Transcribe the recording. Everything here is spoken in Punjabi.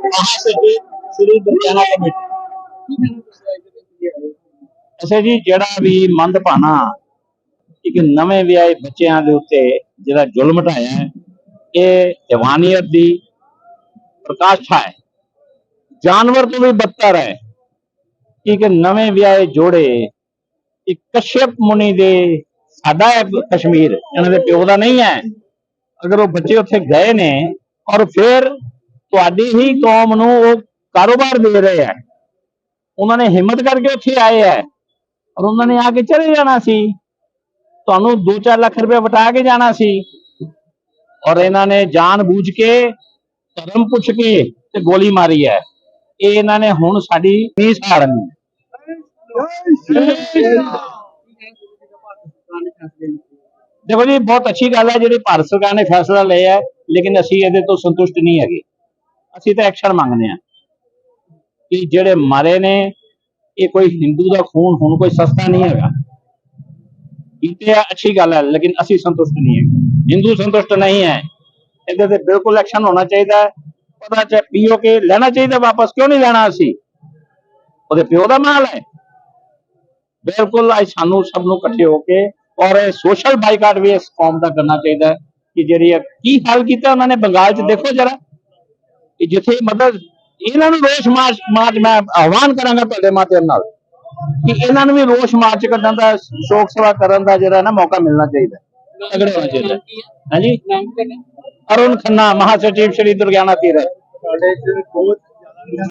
ਮਹਾਸਚਿਵ ਸ੍ਰੀ ਦੁਰਗਿਆਨਾ ਕਮੇਟੀ ਅੱਛਾ ਜੀ, ਜਿਹੜਾ ਵੀ ਮੰਦ ਇੱਕ ਨਵੇਂ ਵਿਆਹੇ ਬੱਚਿਆਂ ਦੇ ਉੱਤੇ ਜਿਹੜਾ ਜ਼ੁਲਮ ਢਾਇਆ ਹੈ, ਇਹ ਜਵਾਨੀਅਤ ਦੀ ਪ੍ਰਕਾਸ਼ਾ ਹੈ। ਜਾਨਵਰ ਤੋਂ ਵੀ ਬੱਤਰ ਹੈ ਕਿ ਇੱਕ ਨਵੇਂ ਵਿਆਹੇ ਜੋੜੇ ਇੱਕ ਕਸ਼ਯਪ ਮੁਨੀ ਦੇ ਸਾਡਾ ਹੈ ਕਸ਼ਮੀਰ, ਇਹਨਾਂ ਦੇ ਪਿਓ ਦਾ ਨਹੀਂ ਹੈ। ਅਗਰ ਉਹ ਬੱਚੇ ਉੱਥੇ ਗਏ ਨੇ, ਔਰ ਫਿਰ ਤੁਹਾਡੀ ਹੀ ਕੌਮ ਨੂੰ ਉਹ ਕਾਰੋਬਾਰ ਦੇ ਰਹੇ ਹੈ। ਉਹਨਾਂ ਨੇ ਹਿੰਮਤ ਕਰਕੇ ਉੱਥੇ ਆਏ ਹੈ, ਔਰ ਉਹਨਾਂ ਨੇ ਆ ਕੇ ਚਲੇ ਜਾਣਾ ਸੀ। ਤੁਹਾਨੂੰ 2-4 ਲੱਖ ਰੁਪਏ ਵਟਾ ਕੇ ਜਾਣਾ ਸੀ। ਔਰ ਇਹਨਾਂ ਨੇ ਜਾਣ ਬੂਝ ਕੇ, ਧਰਮ ਪੁੱਛ ਕੇ ਤੇ ਗੋਲੀ ਮਾਰੀ ਹੈ। ਇਹ ਇਹਨਾਂ ਨੇ ਹੁਣ ਸਾਡੀ ਨੀ ਸਾੜਨੀ ਦੇਖੋ ਜੀ, ਬਹੁਤ ਅੱਛੀ ਗੱਲ ਹੈ, ਜਿਹੜੀ ਭਾਰਤ ਸਰਕਾਰ ਨੇ ਫੈਸਲਾ ਲਿਆ ਹੈ, ਲੇਕਿਨ ਅਸੀਂ ਇਹਦੇ ਤੋਂ ਸੰਤੁਸ਼ਟ ਨਹੀਂ ਹੈਗੇ। ਅਸੀਂ ਤਾਂ ਐਕਸ਼ਨ ਮੰਗਦੇ ਹਾਂ ਕਿ ਜਿਹੜੇ ਮਾਰੇ ਨੇ, ਇਹ ਕੋਈ ਹਿੰਦੂ ਦਾ ਖੂਨ, ਹੁਣ ਕੋਈ ਸਸਤਾ ਨਹੀਂ ਹੈਗਾ। ਇਹ ਅੱਛੀ ਗੱਲ ਹੈ, ਲੇਕਿਨ ਅਸੀਂ ਸੰਤੁਸ਼ਟ ਨਹੀਂ ਹੈਗੇ। ਹਿੰਦੂ ਸੰਤੁਸ਼ਟ ਨਹੀਂ ਹੈ। ਇਹਦੇ ਤੇ ਬਿਲਕੁਲ ਐਕਸ਼ਨ ਹੋਣਾ ਚਾਹੀਦਾ ਹੈ। ਪਤਾ ਚਾਹੇ ਪੀਓ ਕੇ ਲੈਣਾ ਚਾਹੀਦਾ, ਵਾਪਸ ਕਿਉਂ ਨਹੀਂ ਲੈਣਾ ਅਸੀਂ? ਉਹਦੇ ਪਿਓ ਦਾ ਮਾਲ ਹੈ। ਬਿਲਕੁਲ, ਅੱਜ ਸਾਨੂੰ ਸਭ ਨੂੰ ਇਕੱਠੇ ਹੋ ਕੇ ਔਰ ਇਹ ਸੋਸ਼ਲ ਬਾਈਕਾਟ ਵੀ ਇਸ ਕੌਮ ਦਾ ਕਰਨਾ ਚਾਹੀਦਾ ਹੈ ਕਿ ਜਿਹੜੀ ਇਹ ਕੀ ਹਾਲ ਕੀਤਾ ਉਹਨਾਂ ਨੇ ਬੰਗਾਲ 'ਚ ਦੇਖੋ ਜਰਾ ਕਿ ਜਿੱਥੇ ਮਤਲਬ ਇਹਨਾਂ ਨੂੰ ਰੋਸ ਮਾਰਚ ਮਾਰਚ ਮੈਂ ਆਹਵਾਨ ਕਰਾਂਗਾ ਤੁਹਾਡੇ ਮਾਧਿਅਮ ਨਾਲ ਕਿ ਇਹਨਾਂ ਨੂੰ ਵੀ ਰੋਸ ਮਾਰਚ ਕੱਢਣ ਦਾ ਸ਼ੋਕ ਸਭਾ ਕਰਨ ਦਾ ਜਿਹੜਾ ਨਾ ਮੌਕਾ ਮਿਲਣਾ ਚਾਹੀਦਾ ਹੈ। ਤਗੜੇ ਹੋਣਾ ਚਾਹੀਦਾ ਹੈ। ਹਾਂਜੀ ਅਰੁਣ ਖੰਨਾ ਮਹਾਸਚਿਵ ਸ਼੍ਰੀ ਦੁਰਗਿਆਨਾ ਤੀਰਥ ਸਾਡੇ ਚ ਬਹੁਤ